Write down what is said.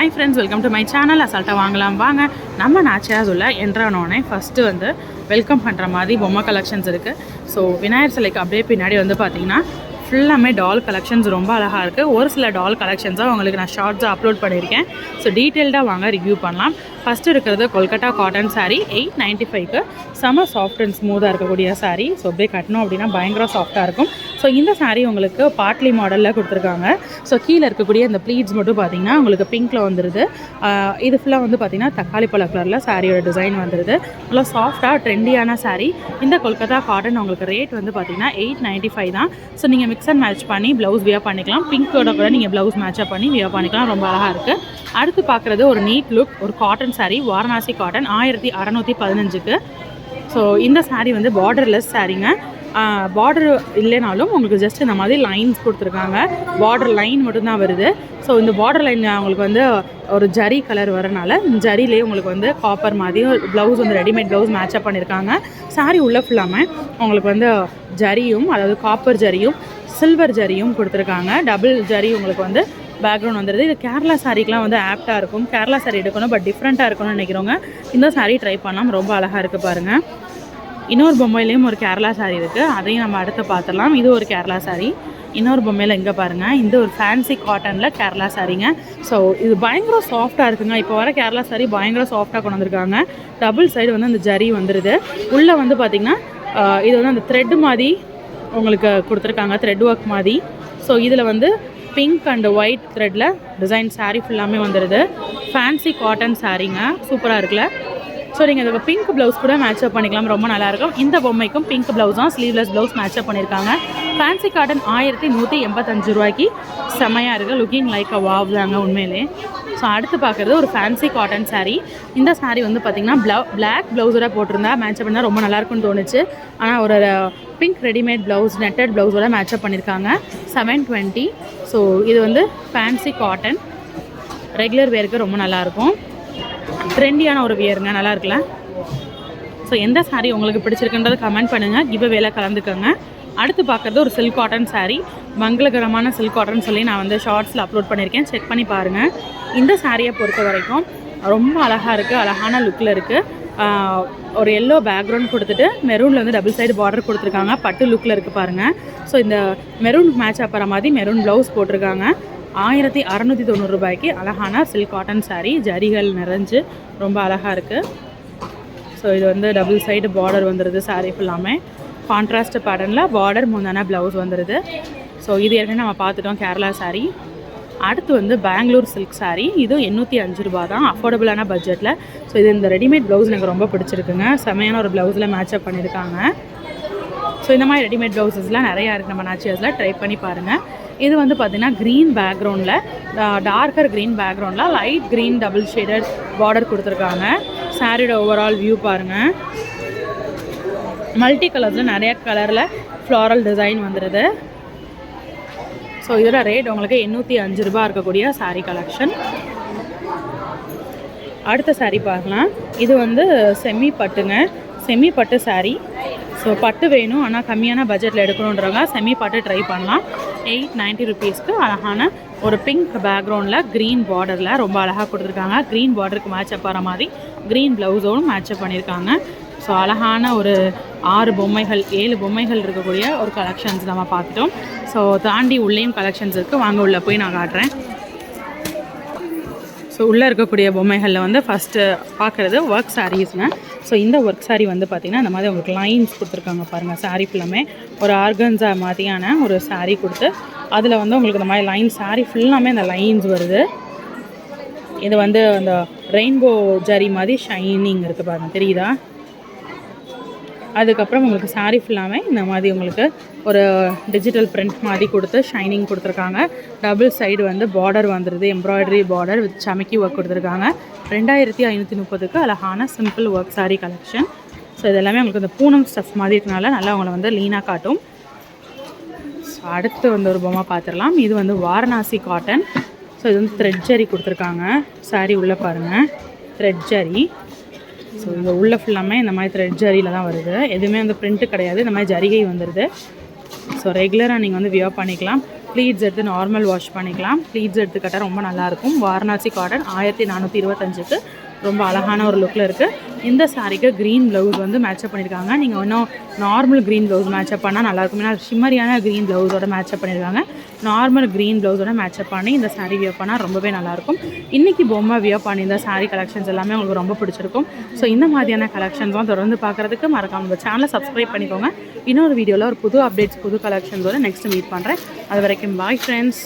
Hi friends welcome to my channel அசால்ட்டாக வாங்கலாம். வாங்க நம்ம நாச்சியாசுள்ள என்ட்ரானோடனே ஃபஸ்ட்டு வந்து வெல்கம் பண்ணுற மாதிரி பொம்மை கலெக்ஷன்ஸ் இருக்குது ஸோ விநாயகர் சிலைக்கு அப்படியே பின்னாடி வந்து பார்த்தீங்கன்னா ஃபுல்லாமே டால் கலெக்ஷன்ஸ் ரொம்ப அழகாக இருக்குது ஒரு சில டால் கலெக்ஷன்ஸாக உங்களுக்கு நான் ஷார்ட்ஸாக அப்லோட் பண்ணியிருக்கேன். ஸோ டீட்டெயில்டாக வாங்க ரிவ்யூ பண்ணலாம். ஃபஸ்ட்டு இருக்கிறது Kolkata cotton saree eight ninety ஃபைவ்க்கு செம சாஃப்ட் அண்ட் ஸ்மூத்தாக இருக்கக்கூடிய சாரீ ஸோ அப்படியே கட்டணும் அப்படின்னா பயங்கர சாஃப்ட்டாக இருக்கும். ஸோ இந்த சாரீ உங்களுக்கு பாட்லி மாடலில் கொடுத்துருக்காங்க. ஸோ கீழே இருக்கக்கூடிய இந்த ப்ளீட்ஸ் மட்டும் பார்த்தீங்கன்னா உங்களுக்கு பிங்க்கில் வந்துடுது இது ஃபுல்லாக வந்து பார்த்தீங்கன்னா தக்காளி பழ கலரில் சாரியோட டிசைன் வந்துடுது நல்லா சாஃப்டாக ட்ரெண்டியான சாரீ இந்த கொல்கத்தா காட்டன் உங்களுக்கு ரேட் வந்து பார்த்தீங்கன்னா எயிட் நைன்ட்டி ஃபைவ் தான். ஸோ நீங்கள் மிக்ஸ் அண்ட் மேட்ச் பண்ணி ப்ளவுஸ் வியர் பண்ணிக்கலாம். பிங்க்கோட கூட நீங்கள் ப்ளவுஸ் மேட்சப் பண்ணி வியர் பண்ணிக்கலாம். ரொம்ப அழகாக இருக்குது அடுத்து பார்க்குறது ஒரு நீட் லுக் ஒரு காட்டன் saree வாரணாசி காட்டன் ஆயிரத்தி அறநூற்றி பதினஞ்சுக்கு. ஸோ இந்த சாரீ வந்து பார்டர்லெஸ் சாரீங்க பார்டர் இல்லைனாலும் உங்களுக்கு ஜஸ்ட் இந்த மாதிரி லைன்ஸ் கொடுத்துருக்காங்க. பார்டர் லைன் மட்டும்தான் வருது. ஸோ இந்த பார்டர் லைன் உங்களுக்கு வந்து ஒரு ஜரி கலர் வரனால ஜரிலேயே உங்களுக்கு வந்து காப்பர் மாதிரி ப்ளவுஸ் வந்து ரெடிமேட் ப்ளவுஸ் மேட்சப் பண்ணியிருக்காங்க சாரீ உள்ள ஃபுல்லாமல் உங்களுக்கு வந்து ஜரியும் அதாவது காப்பர் ஜரியும் சில்வர் ஜரியும் கொடுத்துருக்காங்க. டபுள் ஜரி உங்களுக்கு வந்து பேக்ரவுண்ட் வந்துடுது இது கேரளா சாரீக்கெலாம் வந்து ஆப்டாக இருக்கும். கேரளா சாரீ எடுக்கணும் பட் டிஃப்ரெண்ட்டாக இருக்கணும்னு நினைக்கிறவங்க இந்த சாரீ ட்ரை பண்ணலாம். ரொம்ப அழகாக இருக்குது பாருங்கள் இன்னொரு பொம்மையிலையும் ஒரு கேரளா சாரீ இருக்குது அதையும் நம்ம அடுத்து பார்த்துடலாம். இது ஒரு கேரளா saree. இன்னொரு பொம்மையில் இங்கே பாருங்கள் இந்த ஒரு ஃபேன்சி காட்டனில் கேரளா சாரீங்க ஸோ இது பயங்கர சாஃப்டாக இருக்குங்க. இப்போ வர கேரளா saree பயங்கர சாஃப்டாக கொண்டு வந்திருக்காங்க. டபுள் சைடு வந்து அந்த ஜரி வந்துடுது உள்ளே வந்து பார்த்திங்கன்னா இது வந்து அந்த த்ரெட் மாதிரி உங்களுக்கு கொடுத்துருக்காங்க. த்ரெட் ஒர்க் மாதிரி. ஸோ இதில் வந்து பிங்க் அண்ட் ஒயிட் த்ரெட்டில் டிசைன் சாரீ ஃபுல்லாமே வந்துடுது ஃபேன்சி காட்டன் சாரீங்க சூப்பராக இருக்குல்ல. ஸோ நீங்கள் இதுக்கு பிங்க் ப்ளவுஸ் கூட மேட்சப் பண்ணிக்கலாம். ரொம்ப நல்லாயிருக்கும். இந்த பொம்மைக்கும் பிங்க் ப்ளவுஸ் தான் ஸ்லீவ்லெஸ் ப்ளவுஸ் மேட்சப் பண்ணியிருக்காங்க. ஃபேன்சி காட்டன் ஆயிரத்தி நூற்றி எண்பத்தஞ்சு ரூபாய்க்கு செமையாக இருக்குது லுக்கிங் லைக் அ வாவ் தாங்க உண்மையிலே. ஸோ அடுத்து பார்க்குறது ஒரு ஃபேன்சி காட்டன் சாரீ இந்த சாரீ வந்து பார்த்திங்கன்னா ப்ளவு பிளாக் ப்ளவுஸோட போட்டிருந்தா மேட்சப் பண்ணால் ரொம்ப நல்லாயிருக்கும்னு தோணுச்சு. ஆனால் ஒரு பிங்க் ரெடிமேட் ப்ளவுஸ் நெட்டட் ப்ளவுஸோட மேட்சப் பண்ணியிருக்காங்க செவன் டுவெண்ட்டி ஸோ இது வந்து ஃபேன்சி காட்டன் ரெகுலர் வேருக்கு ரொம்ப நல்லாயிருக்கும் ட்ரெண்டியான ஒரு வியருங்க நல்லா இருக்குல்ல? ஸோ எந்த சாரீ உங்களுக்கு பிடிச்சிருக்குன்றதை கமெண்ட் பண்ணுங்கள் கிவ் வேலை கலந்துக்கோங்க. அடுத்து பார்க்குறது ஒரு சில்க் காட்டன் சாரீ மங்களகரமான சில்க் காட்டன் சொல்லி நான் வந்து ஷார்ட்ஸில் அப்லோட் பண்ணியிருக்கேன் செக் பண்ணி பாருங்கள் இந்த சாரியை பொறுத்த வரைக்கும் ரொம்ப அழகாக இருக்குது அழகான லுக்கில் இருக்குது ஒரு எல்லோ பேக்ரவுண்ட் கொடுத்துட்டு மெரூனில் வந்து டபுள் சைடு பார்டர் கொடுத்துருக்காங்க. பட்டு லுக்கில் இருக்குது பாருங்கள் ஸோ இந்த மெரூன் மேட்ச் ஆகிற மாதிரி மெரூன் ப்ளவுஸ் போட்டிருக்காங்க. ஆயிரத்தி அறநூற்றி தொண்ணூறு ரூபாய்க்கு அழகான சில்க் காட்டன் சாரீ ஜரிகள் நிறைஞ்சு ரொம்ப அழகாக இருக்குது ஸோ இது வந்து டபுள் சைடு பார்டர் வந்துடுது சாரீ ஃபுல்லாமே கான்ட்ராஸ்ட் பேட்டர்னில் பார்டர் முந்தான ப்ளவுஸ் வந்துடுது ஸோ இது ஏற்கனவே நம்ம பார்த்துட்டோம் கேரளா சாரீ அடுத்து வந்து பெங்களூர் சில்க் saree. இதுவும் எண்ணூற்றி அஞ்சு ரூபா தான் அஃபோர்டபுளான பட்ஜெட்டில் ஸோ இது இந்த ரெடிமேட் ப்ளவுஸ் எனக்கு ரொம்ப பிடிச்சிருக்குங்க. செமையான ஒரு ப்ளவுஸில் மேட்சப் பண்ணியிருக்காங்க. ஸோ இந்த மாதிரி ரெடிமேட் ப்ளவுசஸ்லாம் நிறையா இருக்குது நம்ம நாச்சியர்ஸில் ட்ரை பண்ணி பாருங்கள் இது வந்து பார்த்திங்கன்னா க்ரீன் பேக்ரவுண்டில் டார்க்கர் க்ரீன் பேக்ரவுண்டில் light green double shaded border கொடுத்துருக்காங்க. சாரியோட ஓவரால் வியூ பாருங்கள் மல்டி கலர்ஸில் நிறைய கலரில் ஃப்ளாரல் டிசைன் வந்துடுது ஸோ இதோட ரேட் உங்களுக்கு எண்ணூற்றி அஞ்சு ரூபா இருக்கக்கூடிய சாரீ கலெக்ஷன் அடுத்த சாரீ பார்க்கலாம். இது வந்து செமி பட்டுங்க. செமி பட்டு சாரீ ஸோ பட்டு வேணும். ஆனால் கம்மியான பட்ஜெட்டில் எடுக்கணுன்றவங்க செமி பட்டு ட்ரை பண்ணலாம். எயிட் நைன்ட்டி ருபீஸ்க்கு அழகான ஒரு பிங்க் பேக்ரவுண்டில் க்ரீன் பார்டரில் ரொம்ப அழகாக கொடுத்துருக்காங்க. க்ரீன் பார்டருக்கு மேட்சப் ஆகிற மாதிரி க்ரீன் ப்ளவுஸோடும் மேட்சப் பண்ணியிருக்காங்க. ஸோ அழகான ஒரு ஆறு பொம்மைகள் ஏழு பொம்மைகள் இருக்கக்கூடிய ஒரு கலெக்ஷன்ஸ் நம்ம பார்த்துட்டோம். ஸோ தாண்டி உள்ளேயும் கலெக்ஷன்ஸ் இருக்குது வாங்க உள்ளே போய் நான் காட்டுறேன். ஸோ உள்ளே இருக்கக்கூடிய பொம்மைகளில் வந்து ஃபஸ்ட்டு பார்க்குறது ஒர்க் சாரீஸ்ங்க ஸோ இந்த ஒர்க் saree வந்து பார்த்திங்கன்னா இந்த மாதிரி உங்களுக்கு லைன்ஸ் கொடுத்துருக்காங்க பாருங்கள் saree ஃபுல்லாமே ஒரு ஆர்கன்ஸா மாதிரியான ஒரு saree கொடுத்து அதில் வந்து உங்களுக்கு இந்த மாதிரி லைன் saree ஃபுல்லாமே அந்த லைன்ஸ் வருது. இது வந்து அந்த ரெயின்போ ஜரி மாதிரி ஷைனிங் இருக்குது பாருங்கள் தெரியுதா? அதுக்கப்புறம் உங்களுக்கு saree ஃபுல்லாமே இந்த மாதிரி உங்களுக்கு ஒரு டிஜிட்டல் பிரிண்ட் மாதிரி கொடுத்து ஷைனிங் கொடுத்துருக்காங்க. டபுள் சைடு வந்து பார்டர் வந்துடுது எம்ப்ராய்டரி பார்டர் வித் சமைக்கி ஒர்க் கொடுத்துருக்காங்க. ரெண்டாயிரத்தி ஐநூற்றி முப்பதுக்கு அழகான simple work saree collection so இது எல்லாமே உங்களுக்கு இந்த பூனம் ஸ்டஃப் மாதிரி இருக்கனால நல்லா அவங்கள வந்து லீனாக காட்டும். ஸோ அடுத்து வந்து ஒரு பொம்மை பார்த்துடலாம். இது வந்து வாரணாசி காட்டன் ஸோ இது வந்து த்ரெட் ஜரி கொடுத்துருக்காங்க. Saree உள்ளே பாருங்கள் த்ரெட் ஜரி ஸோ இந்த உள்ள ஃபுல்லாமே இந்த மாதிரி த்ரெட் ஜரியில் தான் வருது. எதுவுமே வந்து பிரிண்ட்டு கிடையாது. இந்த மாதிரி ஜரிகை வந்துடுது ஸோ ரெகுலராக நீங்கள் வந்து வியர் பண்ணிக்கலாம். ப்ளீட்ஸ் எடுத்து நார்மல் வாஷ் பண்ணிக்கலாம். ப்ளீட்ஸ் எடுத்துக்கிட்டால் ரொம்ப நல்லாயிருக்கும் வாரணாசி காட்டன் ஆயிரத்தி நானூற்றி இருபத்தஞ்சுக்கு ரொம்ப அழகான ஒரு லுக்கில் இருக்குது இந்த சாரீக்கு க்ரீன் ப்ளவுஸ் வந்து மேட்சப் பண்ணியிருக்காங்க நீங்கள் இன்னும் நார்மல் க்ரீன் ப்ளவுஸ் மேட்சப் பண்ணால் நல்லாயிருக்கும் ஏன்னா ஷிம்மரியான க்ரீன் ப்ளவுஸோட மேட்சப் பண்ணியிருக்காங்க நார்மல் க்ரீன் ப்ளவுஸோட மேட்சப் பண்ணி இந்த saree வியர் பண்ணால் ரொம்பவே நல்லாயிருக்கும் இன்றைக்கி பொம்மை வியர் பண்ணி இந்த saree கலெக்ஷன்ஸ் எல்லாமே உங்களுக்கு ரொம்ப பிடிச்சிருக்கும். ஸோ இந்த மாதிரியான கலெக்ஷன்ஸ்லாம் தொடர்ந்து பார்க்குறதுக்கு மறக்காம நம்ம சேனலை சப்ஸ்கிரைப் பண்ணிக்கோங்க. இன்னொரு வீடியோவில் ஒரு புது அப்டேட்ஸ் புது கலெக்ஷன்ஸோட நெக்ஸ்ட் மீட் பண்ணுறேன் அது வரைக்கும் பாய் ஃப்ரெண்ட்ஸ்